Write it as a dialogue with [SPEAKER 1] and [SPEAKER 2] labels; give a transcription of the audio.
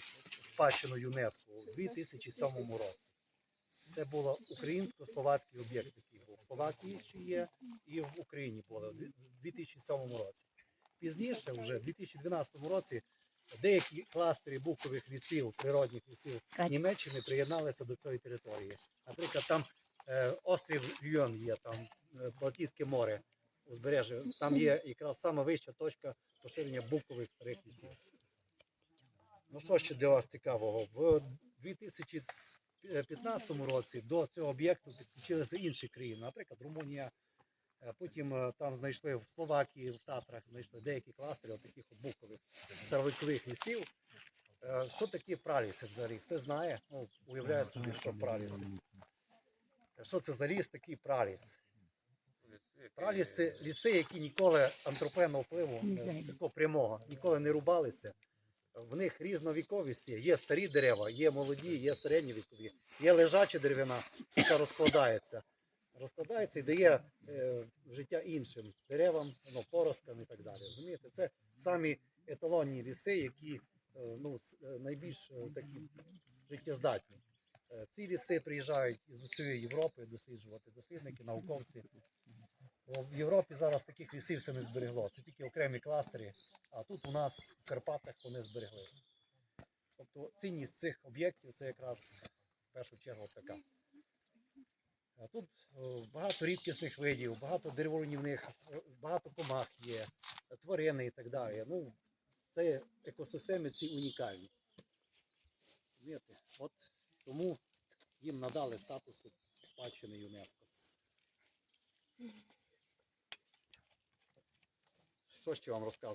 [SPEAKER 1] спадщину ЮНЕСКО у 2007 році. Це було українсько-словацький об'єкт, який був в Словакії ще є, і в Україні було в 2007 році. Пізніше, вже в 2012 році, деякі кластери букових лісів, природних лісів Німеччини приєдналися до цієї території. Наприклад, там е, острів Льйон є, там е, Балтійське море, узбережжя. Там є якраз сама вища точка поширення букових старих лісів. Ну що ще для вас цікавого? В 2015 році до цього об'єкту підключилися інші країни, наприклад, Румунія. Е, Потім е, там знайшли в Словакії, в Татрах знайшли деякі кластери таких букових старовикових лісів. Е, Що таке праліси взагалі? Хто знає? Ну, уявляє собі, що праліси. Що це за ліс такий праліс? Праліс це ліси, які ніколи антропенного впливу такого прямого, ніколи не рубалися. В них різновіковісті. Є Є старі дерева, є молоді, є середньовікові, є лежача деревина, яка розкладається. Розкладається і дає е, життя іншим деревам, ну, поросткам і так далі. Розумієте? Це самі еталонні ліси, які е, ну, е, найбільш е, такі життєздатні. Е, Ці ліси приїжджають із усієї Європи досліджувати дослідники, науковці. В Європі зараз таких лісів все не зберегло. Це тільки окремі кластери, а тут у нас в Карпатах вони збереглися. Тобто цінність цих об'єктів це якраз в першу чергу така. А тут багато рідкісних видів, багато дереворуйнівних, е, багато комах є, тварини і так далі. Ну, це екосистеми ці унікальні. Розумієте? От тому їм надали статусу спадщини ЮНЕСКО. Що ще вам розказувати?